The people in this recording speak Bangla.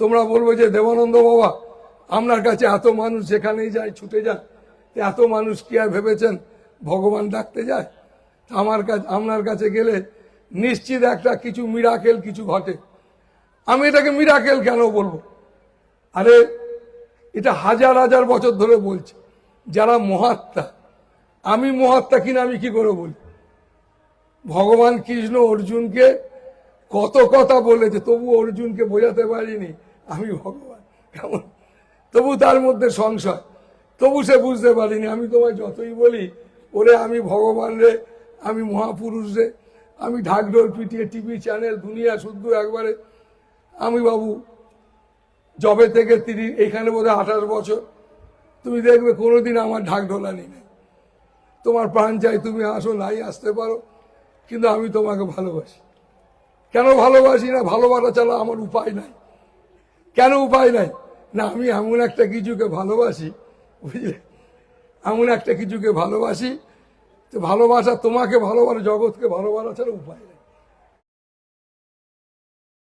তোমরা বলব যে দেবানন্দ বাবা, আপনার কাছে এত মানুষ যেখানেই যায় ছুটে যায় এত মানুষ কি আর ভেবেছেন ভগবান ডাকতে যায়? আমার কাছে, আপনার কাছে গেলে নিশ্চিত একটা কিছু মিরাকেল কিছু ঘটে। আমি এটাকে মিরাকেল কেন বলব? আরে, এটা হাজার হাজার বছর ধরে বলছে, যারা মহাত্মা, আমি মহাত্মা কিনা আমি কি করে বলি? ভগবান কৃষ্ণ অর্জুনকে কত কথা বলেছে তবু অর্জুনকে বোঝাতে পারিনি। আমি ভগবান। কেমন? তবু তার মধ্যে সংশয়। তবু সে বুঝতে পারিনি। আমি তোমায় যতই বলি, ওরে আমি ভগবান রে, আমি মহাপুরুষ রে, আমি ঢাকঢোল পিটিয়ে টিভি চ্যানেল, দুনিয়া শুদ্ধ একবারে। আমি বাবু জবে থেকে তিনি এখানে বোধহয় আঠাশ বছর। তুমি দেখবে কোনোদিন আমার ঢাক ঢোলানি নেই। তোমার প্রাণ চাই তুমি আসো, নাই আসতে পারো, কিন্তু আমি তোমাকে ভালোবাসি। কেন ভালোবাসি না? ভালোবাসা ছাড়া আমার উপায় নাই। কেন উপায় নাই? না, আমি এমন একটা কিছুকে ভালোবাসি, বুঝলে? এমন একটা কিছুকে ভালোবাসি, তো ভালোবাসা তোমাকে ভালোবাসা, জগৎকে ভালোবাসা ছাড়া উপায় নেই।